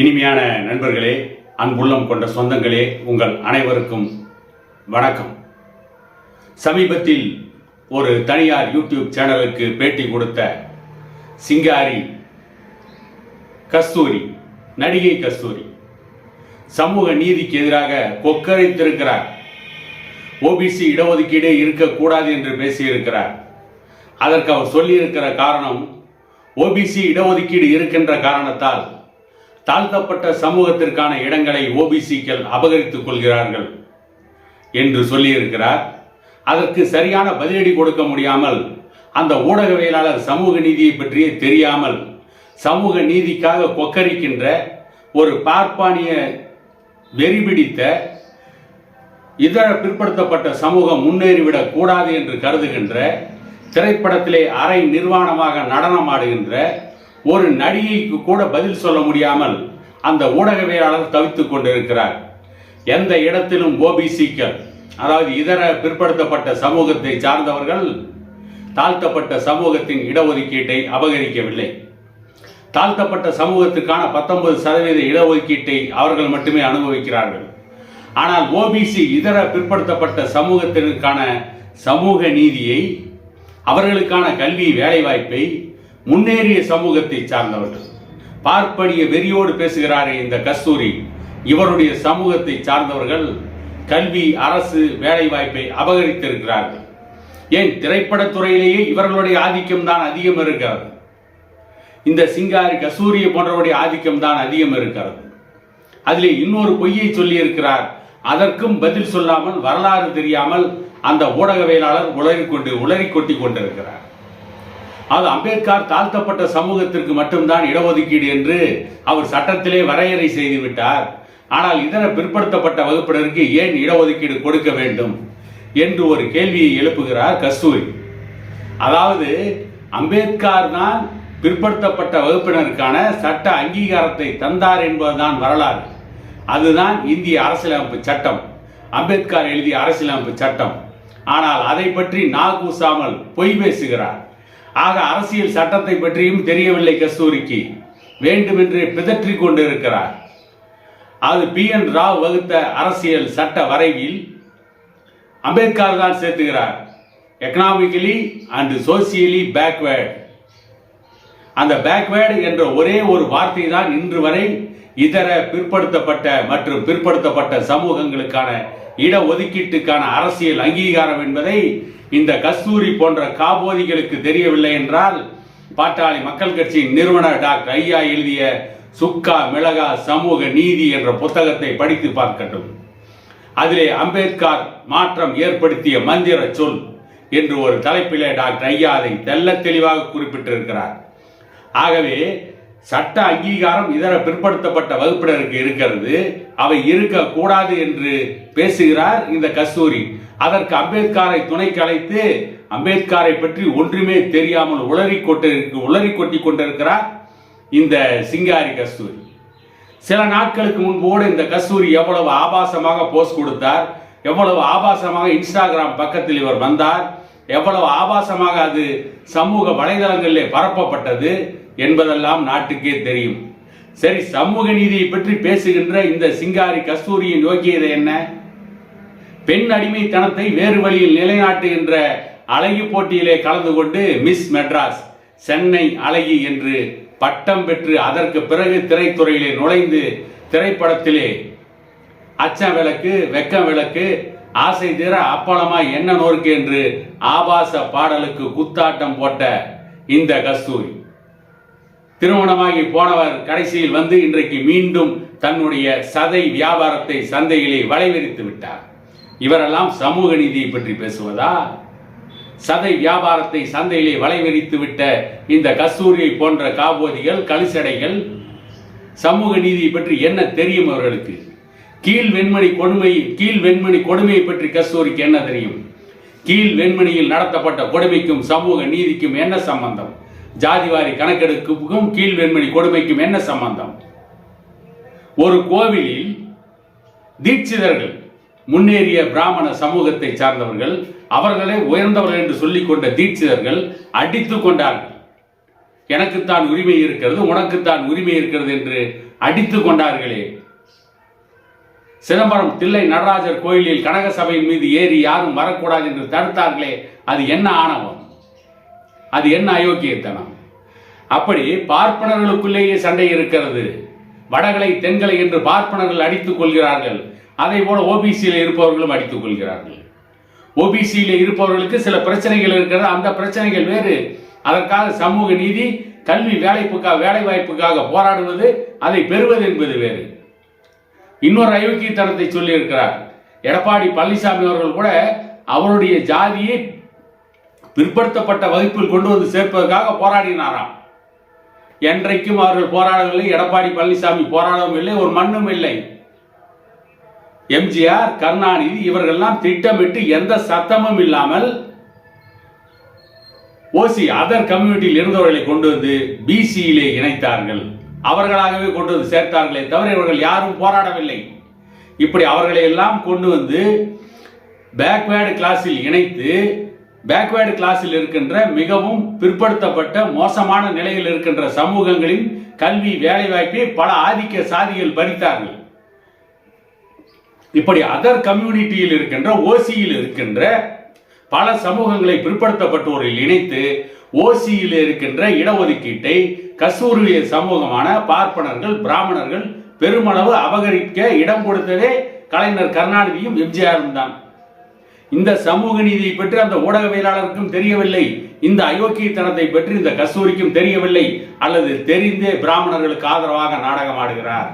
இனிமையான நண்பர்களே அன்புள்ளம் கொண்ட சொந்தங்களே உங்கள் அனைவருக்கும் வணக்கம். சமீபத்தில் ஒரு தனியார் யூடியூப் சேனலுக்கு பேட்டி கொடுத்த சிங்காரி கஸ்தூரி நடிகை கஸ்தூரி சமூக நீதிக்கு எதிராக கொக்கரைத்திருக்கிறார். ஓபிசி இடஒதுக்கீடே இருக்கக்கூடாது என்று பேசியிருக்கிறார். அதற்கு அவர் சொல்லியிருக்கிற காரணம் ஓபிசி இடஒதுக்கீடு இருக்கின்ற காரணத்தால் தாழ்த்தப்பட்ட சமூகத்திற்கான இடங்களை ஓபிசிக்கள் அபகரித்துக் கொள்கிறார்கள் என்று சொல்லியிருக்கிறார். அதற்கு சரியான பதிலடி கொடுக்க முடியாமல் அந்த ஊடகவியலாளர் சமூக நீதியை பற்றியே தெரியாமல் சமூக நீதிக்காக கொக்கரிக்கின்ற ஒரு பார்ப்பானிய வெறிபிடித்த இதர பிற்படுத்தப்பட்ட சமூகம் முன்னேறிவிடக் கூடாது என்று கருதுகின்ற திரைப்படத்திலே அரை நிர்வாணமாக நடனமாடுகின்ற ஒரு நடிகைக்கு கூட பதில் சொல்ல முடியாமல் அந்த ஊடகவியலாளர் தவித்துக் கொண்டிருக்கிறார். எந்த இடத்திலும் ஓபிசிக்கள் அதாவது இதர பிற்படுத்தப்பட்ட சமூகத்தை சார்ந்தவர்கள் தாழ்த்தப்பட்ட சமூகத்தின் இடஒதுக்கீட்டை அபகரிக்கவில்லை. தாழ்த்தப்பட்ட சமூகத்துக்கான பத்தொன்பது சதவீத இடஒதுக்கீட்டை அவர்கள் மட்டுமே அனுபவிக்கிறார்கள். ஆனால் ஓபிசி இதர பிற்படுத்தப்பட்ட சமூகத்திற்கான சமூக நீதியை அவர்களுக்கான கல்வி வேலைவாய்ப்பை முன்னேறிய சமூகத்தை சார்ந்தவர்கள். பார்ப்பனிய வெறியோடு பேசுகிறாரே இந்த கஸ்தூரி. இவருடைய சமூகத்தை சார்ந்தவர்கள் கல்வி அரசு வேலைவாய்ப்பை அபகரித்திருக்கிறார்கள். ஏன் திரைப்படத்துறையிலேயே இவர்களுடைய ஆதிக்கம் தான் அதிகம் இருக்கிறது? இந்த சிங்காரி கஸ்தூரிய போன்றவருடைய ஆதிக்கம் தான் அதிகம் இருக்கிறது. அதிலே இன்னொரு பொய்யை சொல்லியிருக்கிறார். அதற்கும் பதில் சொல்லாமல் வரலாறு தெரியாமல் அந்த ஊடகவியலாளர் உளறி கொண்டு உளறி கொட்டி கொண்டிருக்கிறார். அது அம்பேத்கர் தாழ்த்தப்பட்ட சமூகத்திற்கு மட்டும்தான் இடஒதுக்கீடு என்று அவர் சட்டத்திலே வரையறை செய்துவிட்டார். ஆனால் இதர பிற்படுத்தப்பட்ட வகுப்பினருக்கு ஏன் இடஒதுக்கீடு கொடுக்க வேண்டும் என்று ஒரு கேள்வியை எழுப்புகிறார் கஸ்தூரி. அதாவது அம்பேத்கர் தான் பிற்படுத்தப்பட்ட வகுப்பினருக்கான சட்ட அங்கீகாரத்தை தந்தார் என்பதுதான் வரலாறு. அதுதான் இந்திய அரசியலமைப்பு சட்டம். அம்பேத்கர் எழுதிய அரசியலமைப்பு சட்டம். ஆனால் அதை பற்றி நாகூசாமல் பொய் பேசுகிறார். ஆக அரசியல் சட்டத்தை பற்றியும் தெரியவில்லை கஸ்தூரிக்கு. வேண்டுமென்று பிதற்றிக் கொண்டிருக்கிறார். அது பி என் ராவ் வகுத்த அரசியல் சட்ட வரைவில் அம்பேத்கர் தான் சேர்த்துகிறார். எக்கனாமிக்கலி அண்ட் சோசியலி பேக்வேர்டு அந்த பேக்வேர்டு என்ற ஒரே ஒரு வார்த்தை தான் இன்று வரை இதர பிற்படுத்தப்பட்ட மற்றும் பிற்படுத்தப்பட்ட சமூகங்களுக்கான இட ஒதுக்கீட்டுக்கான அரசியல் அங்கீகாரம் என்பதை இந்த கஸ்தூரி போன்ற காபோதிகளுக்கு தெரியவில்லை என்றால் பாட்டாளி மக்கள் கட்சியின் நிறுவனர் டாக்டர் ஐயா எழுதிய சுக்கா மிளகா சமூக நீதி என்ற புத்தகத்தை படித்து பார்க்கட்டும். அதிலே அம்பேத்கர் மாற்றம் ஏற்படுத்திய மந்திர சொல் என்று ஒரு தலைப்பிலே டாக்டர் ஐயா அதை தெல்ல தெளிவாக குறிப்பிட்டிருக்கிறார். ஆகவே சட்ட அங்கீகாரம் இதர பிற்படுத்தப்பட்ட வகுப்பினருக்கு இருக்கிறது. அவை இருக்கக்கூடாது என்று பேசுகிறார் இந்த கஸ்தூரி. அதற்கு அம்பேத்கரை துணை கலைத்து அம்பேத்கரை பற்றி ஒன்றுமே தெரியாமல் உளறி கொட்டு உளறி கொட்டி கொண்டிருக்கிறார் இந்த சிங்காரி கஸ்தூரி. சில நாட்களுக்கு முன்போடு இந்த கஸ்தூரி எவ்வளவு ஆபாசமாக போஸ்ட் கொடுத்தார் எவ்வளவு ஆபாசமாக இன்ஸ்டாகிராம் பக்கத்தில் இவர் வந்தார் எவ்வளவு ஆபாசமாக அது சமூக வலைதளங்களிலே பரப்பப்பட்டது என்பதெல்லாம் நாட்டுக்கே தெரியும். சரி சமூக நீதியை பற்றி பேசுகின்ற இந்த சிங்காரி கஸ்தூரியின் யோக்கியதை என்ன? பெண் அடிமைத்தனத்தை வேறு வழியில் நிலைநாட்டுகின்ற அழகி போட்டியிலே கலந்து கொண்டு மிஸ் மெட்ராஸ் சென்னை அழகி என்று பட்டம் பெற்று அதற்கு பிறகு திரைத்துறையிலே நுழைந்து திரைப்படத்திலே அச்சம் விளக்கு வெக்க விளக்கு ஆசை தீர அப்பளமாய் என்ன நோருக்கு என்று ஆபாச பாடலுக்கு குத்தாட்டம் போட்ட இந்த கஸ்தூரி. திருமணமாகி போனவர் கடைசியில் வந்து இன்றைக்கு மீண்டும் தன்னுடைய சதை வியாபாரத்தை சந்தையிலே வளைவிரித்து விட்டார். இவரெல்லாம் சமூக நீதியை பற்றி பேசுவதா? சதை வியாபாரத்தை சந்தையிலே வளைவிரித்து விட்ட இந்த கஸ்தூரியை போன்ற காபோதிகள் கலிசடைகள் சமூக நீதியை பற்றி என்ன தெரியும் அவர்களுக்கு? கீழ் வெண்மணி கொடுமை கீழ் வெண்மணி கொடுமையை பற்றி கஸ்தூரிக்கு என்ன தெரியும்? கீழ் வெண்மணியில் நடத்தப்பட்ட கொடுமைக்கும் சமூக நீதிக்கும் என்ன சம்பந்தம்? ஜாதிவாரி கணக்கெடுப்புக்கும் கீழ் வெண்மணி கொடுமைக்கும் என்ன சம்பந்தம்? ஒரு கோவிலில் தீட்சிதர்கள் முன்னேறிய பிராமண சமூகத்தை சார்ந்தவர்கள் அவர்களே உயர்ந்தவர்கள் என்று சொல்லிக் கொண்ட தீட்சிதர்கள் அடித்துக் கொண்டார்கள். எனக்குத்தான் உரிமை இருக்கிறது உனக்குத்தான் உரிமை இருக்கிறது என்று அடித்து கொண்டார்களே. சிதம்பரம் தில்லை நடராஜர் கோயிலில் கனக சபையின் மீது ஏறி யாரும் வரக்கூடாது என்று தடுத்தார்களே அது என்ன ஆணவம்? அது என்ன அயோக்கியத்தனம்? அப்படி பார்ப்பனர்களுக்குள்ளேயே சண்டை இருக்கிறது. வடகளை தென்களை என்று பார்ப்பனர்கள் அடித்துக் கொள்கிறார்கள். அதே போல ஓபிசியில் இருப்பவர்களும் அடித்துக் கொள்கிறார்கள். ஓபிசியில் இருப்பவர்களுக்கு சில பிரச்சனைகள் இருக்கிறது. அந்த பிரச்சனைகள் வேறு. அதற்காக சமூக நீதி கல்வி வேலைப்புக்காக வேலை வாய்ப்புக்காக போராடுவது அதை பெறுவது என்பது வேறு. இன்னொரு அயோக்கியத்தனத்தை சொல்லியிருக்கிறார். எடப்பாடி பழனிசாமி அவர்கள் கூட அவருடைய ஜாதியை பிற்படுத்தப்பட்ட வகுப்பில் கொண்டு வந்து சேர்ப்பதற்காக போராடினாராம். என்றைக்கும் அவர்கள் போராடவில்லை. எடப்பாடி பழனிசாமி போராடவும் இல்லை. ஒரு மண்ணும் இல்லை. எம்ஜிஆர் கருணாநிதி இவர்கள்லாம் திட்டமிட்டு எந்த சத்தமும் இல்லாமல் ஓசி அதர் கம்யூனிட்டியில் இருந்தவர்களை கொண்டு வந்து பிசியிலே இணைத்தார்கள். அவர்களாகவே கொண்டு வந்து சேர்த்தார்களே தவிர இவர்கள் யாரும் போராடவில்லை. இப்படி அவர்களை எல்லாம் கொண்டு வந்து பேக்வேர்டு கிளாஸில் இணைத்து பேக்வேர்டு கிளாஸில் இருக்கின்ற மிகவும் பிற்படுத்தப்பட்ட மோசமான நிலையில் இருக்கின்ற சமூகங்களின் கல்வி வேலைவாய்ப்பை பல ஆதிக்க சாதிகள் பறித்தார்கள். இப்படி அதர் கம்யூனிட்டியில் இருக்கின்ற ஓசியில் இருக்கின்ற பல சமூகங்களை பிற்படுத்தப்பட்டோரில் இணைத்து ஓசியில் இருக்கின்ற இடஒதுக்கீட்டை கஸ்தூரிய சமூகமான பார்ப்பனர்கள் பிராமணர்கள் பெருமளவு அபகரிக்க இடம் கொடுத்ததே கலைஞர் கருணாநிதியும் எம்ஜிஆரும் தான். இந்த சமூக நீதியை பற்றி அந்த ஊடகவியலாளருக்கும் தெரியவில்லை. இந்த அயோக்கியத்தனத்தை பற்றி இந்த கஸ்தூரிக்கும் தெரியவில்லை. அல்லது தெரிந்தே பிராமணர்களுக்கு ஆதரவாக நாடகம் ஆடுகிறார்.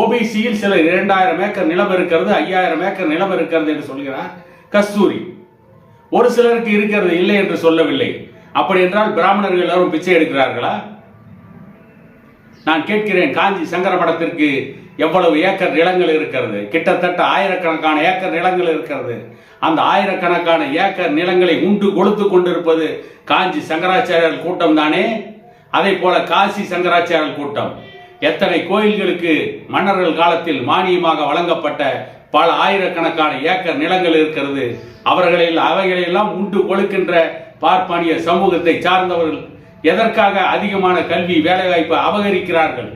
ஓபிசியில் சில இரண்டாயிரம் ஏக்கர் நிலம் இருக்கிறது ஐயாயிரம் ஏக்கர் நிலம் இருக்கிறது என்று சொல்கிறார் கஸ்தூரி. ஒரு சிலருக்கு இருக்கிறது இல்லை என்று சொல்லவில்லை. அப்படி என்றால் பிராமணர்கள் எல்லாரும் பிச்சை எடுக்கிறார்களா? நான் கேட்கிறேன் காஞ்சி சங்கர மடத்திற்கு எவ்வளவு ஏக்கர் நிலங்கள் இருக்கிறது? கிட்டத்தட்ட ஆயிரக்கணக்கான ஏக்கர் நிலங்கள் இருக்கிறது. அந்த ஆயிரக்கணக்கான ஏக்கர் நிலங்களை உண்டு கொடுத்து கொண்டிருப்பது காஞ்சி சங்கராச்சாரியர் கூட்டம் தானே? அதே போல காசி சங்கராச்சாரியர் கூட்டம். எத்தனை கோயில்களுக்கு மன்னர்கள் காலத்தில் மானியமாக வழங்கப்பட்ட பல ஆயிரக்கணக்கான ஏக்கர் நிலங்கள் இருக்கிறது. அவர்களில் அவைகளெல்லாம் உண்டு கொழுக்கின்ற பார்ப்பானிய சமூகத்தை சார்ந்தவர்கள் எதற்காக அதிகமான கல்வி வேலைவாய்ப்பை அபகரிக்கிறார்கள்?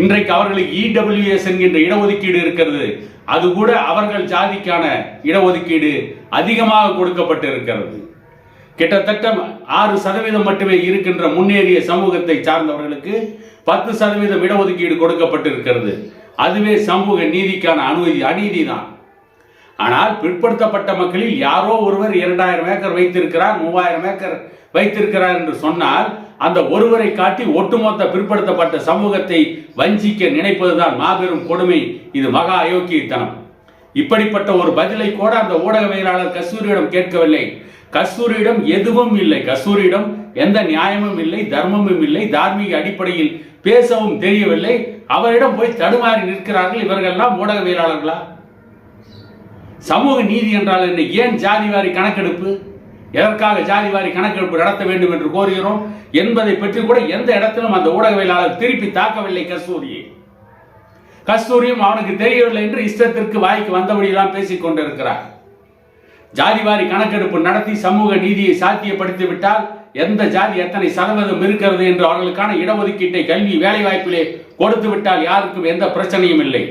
இன்றைக்கு அவர்களுக்கு இடபிள்யூஎஸ் என்கின்ற இடஒதுக்கீடு இருக்கிறது. அது கூட அவர்கள் ஜாதிக்கான இடஒதுக்கீடு அதிகமாக கொடுக்கப்பட்டு இருக்கிறது கிட்டத்தட்ட ஆறு சதவீதம் மட்டுமே இருக்கின்ற முன்னேறிய சமூகத்தை சார்ந்தவர்களுக்கு பத்து சதவீதம் இடஒதுக்கீடு கொடுக்கப்பட்டிருக்கிறது. அதுவே சமூக நீதிக்கான அனுமதி அநீதி தான் ஆனால் பிற்படுத்தப்பட்ட மக்களில் யாரோ ஒருவர் இரண்டாயிரம் ஏக்கர் வைத்திருக்கிறார் மூவாயிரம் ஏக்கர் வைத்திருக்கிறார் என்று சொன்னால் அந்த ஒருவரை காட்டி ஒட்டுமொத்த பிற்படுத்தப்பட்ட சமூகத்தை வஞ்சிக்க நினைப்பதுதான் மாபெரும் கொடுமை. இது மகா அயோக்கியத்தனம். இப்படிப்பட்ட ஒரு பதிலை கூட அந்த ஊடகவியலாளர் கஸ்தூரியிடம் கேட்கவில்லை. கஸ்தூரியிடம் எதுவும் இல்லை. கஸ்தூரியிடம் எந்த நியாயமும் இல்லை தர்மமும் இல்லை தார்மீக அடிப்படையில் பேசவும் தெரியவில்லை. அவரிடம் போய் தடுமாறி நிற்கிறார்கள் இவர்கள்லாம் ஊடகவியலாளர்களா? சமூக நீதி என்றால் என்ன? ஏன் ஜாதிவாரி கணக்கெடுப்பு? எதற்காக ஜாதிவாரி கணக்கெடுப்பு நடத்த வேண்டும் என்று கோருகிறோம் என்பதை பற்றி கூட எந்த இடத்திலும் அந்த ஊடகவியலாளர் திருப்பி தாக்கவில்லை கஸ்தூரியை. கஸ்தூரியும் அவனுக்கு தெரியவில்லை என்று இஷ்டத்திற்கு வாய்க்கு வந்தபடியெல்லாம் பேசிக் கொண்டிருக்கிறார். ஜாதிவாரி கணக்கெடுப்பு நடத்தி சமூக நீதியை சாத்தியப்படுத்தி விட்டால் எந்த ஜாதி எத்தனை சதவீதம் இருக்கிறது என்று அவர்களுக்கான இடஒதுக்கீட்டை கல்வி வேலைவாய்ப்பிலே கொடுத்து விட்டால் யாருக்கும் எந்த பிரச்சனையும் இல்லை.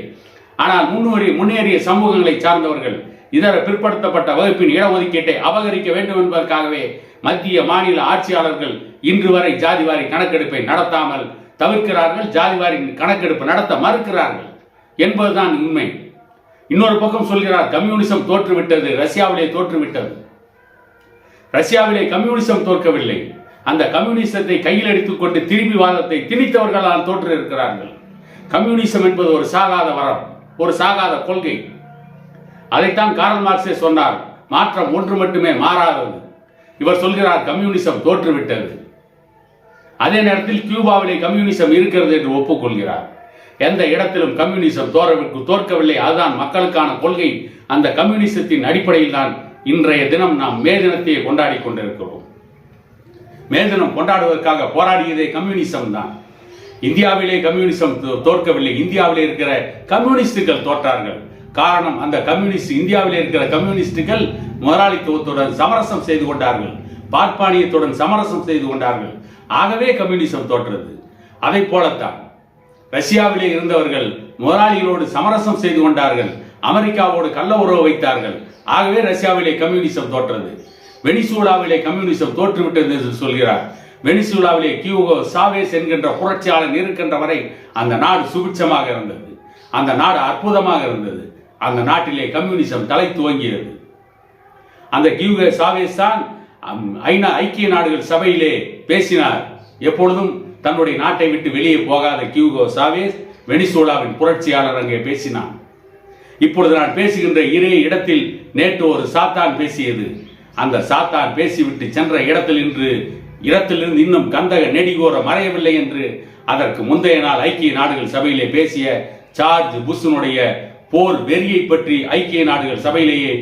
ஆனால் முன்னேறிய முன்னேறிய சமூகங்களை சார்ந்தவர்கள் இதர பிற்படுத்தப்பட்ட வகுப்பின் இடஒதுக்கீட்டை அபகரிக்க வேண்டும் என்பதற்காகவே மத்திய மாநில ஆட்சியாளர்கள் இன்று வரை ஜாதிவாரி கணக்கெடுப்பை நடத்தாமல் தவிர்க்கிறார்கள். ஜாதிவாரி கணக்கெடுப்பு நடத்த மறுக்கிறார்கள் என்பதுதான் உண்மை. இன்னொரு பக்கம் சொல்கிறார் கம்யூனிசம் தோற்றுவிட்டது ரஷ்யாவிலே தோற்றுவிட்டது. ரஷ்யாவிலே கம்யூனிசம் தோற்கவில்லை. அந்த கம்யூனிசத்தை கையில் எடுத்துக்கொண்டு திரும்பி வாதத்தை திணித்தவர்களால் தோற்று இருக்கிறார்கள் கம்யூனிசம் என்பது ஒரு சாகாத வரம் ஒரு சாகாத கொள்கை. அதைத்தான் காரல் மார்க்சே சொன்னார் மாற்றம் ஒன்று மட்டுமே மாறாதது. இவர் சொல்கிறார் கம்யூனிசம் தோற்றுவிட்டது. அதே நேரத்தில் கியூபாவிலே கம்யூனிசம் இருக்கிறது என்று ஒப்புக்கொள்கிறார். எந்த இடத்திலும் கம்யூனிசம் தோறவிற்கு தோற்கவில்லை அதுதான் மக்களுக்கான கொள்கை. அந்த கம்யூனிசத்தின் அடிப்படையில் தான் இன்றைய தினம் நாம் மே தினத்தையே கொண்டாடி கொண்டிருக்கிறோம். மே தினம் கொண்டாடுவதற்காக போராடியதே கம்யூனிசம் தான். இந்தியாவிலே கம்யூனிசம் தோ- தோற்கவில்லை இந்தியாவிலே இருக்கிற கம்யூனிஸ்டுகள் தோற்றார்கள். காரணம் அந்த கம்யூனிஸ்ட் இந்தியாவிலே இருக்கிற கம்யூனிஸ்டுகள் முதலாளித்துவத்துடன் சமரசம் செய்து கொண்டார்கள். பார்ப்பானியத்துடன் சமரசம் செய்து கொண்டார்கள். ஆகவே கம்யூனிசம் தோற்றது. அதை போலத்தான் ரஷ்யாவிலே இருந்தவர்கள் முதலாளிகளோடு சமரசம் செய்து கொண்டார்கள். அமெரிக்காவோடு கள்ள உறவு வைத்தார்கள். ஆகவே ரஷ்யாவிலே கம்யூனிசம் தோற்றது. வெனிசூலாவிலே கம்யூனிசம் தோற்றுவிட்டது என்று சொல்கிறார். வெனிசூலாவிலே கியூகோ சாவேஸ் என்கின்ற புரட்சியாளன் இருக்கின்ற வரை அந்த நாடு சுபிட்சமாக இருந்தது. அந்த நாடு அற்புதமாக இருந்தது. அந்த நாட்டிலே கம்யூனிசம் தலை துவங்கியது. அந்த கியூகோ சாவேஸ் தான் ஐநா ஐக்கிய நாடுகள் சபையிலே பேசினார். எப்பொழுதும் தன்னுடைய நாட்டை விட்டு வெளியே போகாத கியூகோ சாவேஸ் வெனிசூலாவின் புரட்சியாளர் அங்கே பேசினான். இப்பொழுது நான் பேசுகின்ற இதே இடத்தில் நேற்று ஒரு சாத்தான் பேசியது. அந்த சாத்தான் பேசிவிட்டு சென்ற இடத்தில் இன்று இடத்திலிருந்து இன்னும் கந்தக நெடிகோர மறையவில்லை என்று அதற்கு முந்தைய நாள் ஐக்கிய நாடுகள் சபையிலே பேசிய சார்ஜ் புஷனுடைய போர் வெறியை பற்றி ஐக்கிய நாடுகள் சபையிலேயே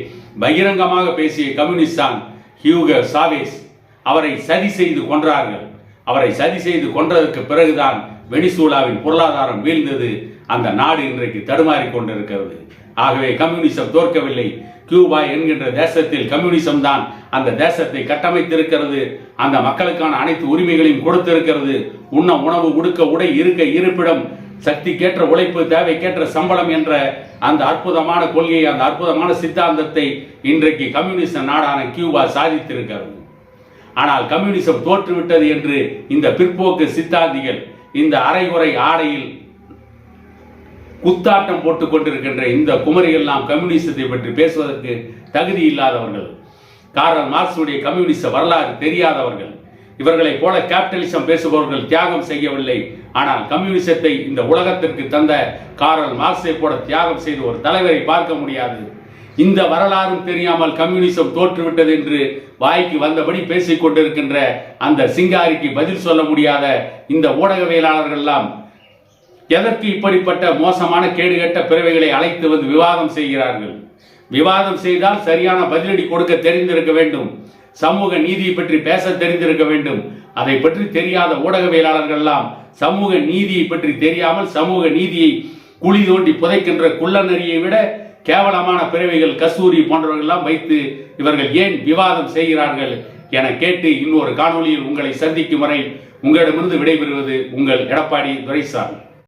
பகிரங்கமாக பேசிய கம்யூனிஸ்டான் ஹியூக சாவேஸ் அவரை சதி செய்து கொன்றார்கள். அவரை சதி செய்து கொன்றதற்கு பிறகுதான் வெனிசூலாவின் பொருளாதாரம் வீழ்ந்தது. அந்த நாடு இன்றைக்கு தடுமாறிக் கொண்டிருக்கிறது. ஆகவே கம்யூனிசம் தோற்கவில்லை. கியூபா என்கின்ற தேசத்தில் கம்யூனிசம் தான் அந்த தேசத்தை கட்டமைத்திருக்கிறது. அந்த மக்களுக்கான அனைத்து உரிமைகளையும் கொடுத்திருக்கிறது. உண்ண உணவு உடுக்க உடை இருக்க இருப்பிடம் சக்திக்கேற்ற உழைப்பு தேவைக்கேற்ற சம்பளம் என்ற அந்த அற்புதமான கொள்கையை அந்த அற்புதமான சித்தாந்தத்தை இன்றைக்கு கம்யூனிச நாடான கியூபா சாதித்திருக்கிறது. ஆனால் கம்யூனிசம் தோற்றுவிட்டது என்று இந்த பிற்போக்கு சித்தாந்திகள் இந்த அரைகுறை ஆடையில் குத்தாட்டம் போட்டுக் கொண்டிருக்கின்ற இந்த குமரிகள் நாம் கம்யூனிசத்தை பற்றி பேசுவதற்கு தகுதி இல்லாதவர்கள். காரல் மார்க்சுடைய கம்யூனிச வரலாறு தெரியாதவர்கள். இவர்களைப் போல கேபிட்டலிசம் பேசுபவர்கள் தியாகம் செய்யவில்லை. ஆனால் கம்யூனிசத்தை இந்த உலகத்திற்கு தந்த காரல் மார்க்ஸை போல தியாகம் செய்த ஒரு தலைவரை பார்க்க முடியாது. இந்த வரலாறும் தெரியாமல் கம்யூனிசம் தோற்றுவிட்டது என்று வாய்க்கு வந்தபடி பேசிக் கொண்டிருக்கின்ற அந்த சிங்காரிக்கு பதில் சொல்ல முடியாத இந்த ஊடகவியலாளர்கள் எல்லாம் எதற்கு இப்படிப்பட்ட மோசமான கேடுகட்ட பிறவைகளை அழைத்து வந்து விவாதம் செய்கிறார்கள்? விவாதம் செய்தால் சரியான பதிலடி கொடுக்க தெரிந்திருக்க வேண்டும். சமூக நீதியை பற்றி பேச தெரிந்திருக்க வேண்டும். அதை பற்றி தெரியாத ஊடகவியலாளர்கள் எல்லாம் சமூக நீதியை பற்றி தெரியாமல் சமூக நீதியை குழி தோண்டி புதைக்கின்ற குள்ளநரியை விட கேவலமான பிறவிகள் கஸ்தூரி போன்றவர்கள்லாம் வைத்து இவர்கள் ஏன் விவாதம் செய்கிறார்கள் என கேட்டு இன்னொரு காணொலியில் உங்களை சந்திக்கும் வரை உங்களிடமிருந்து விடைபெறுவது உங்கள் எடப்பாடி துரைசாமி.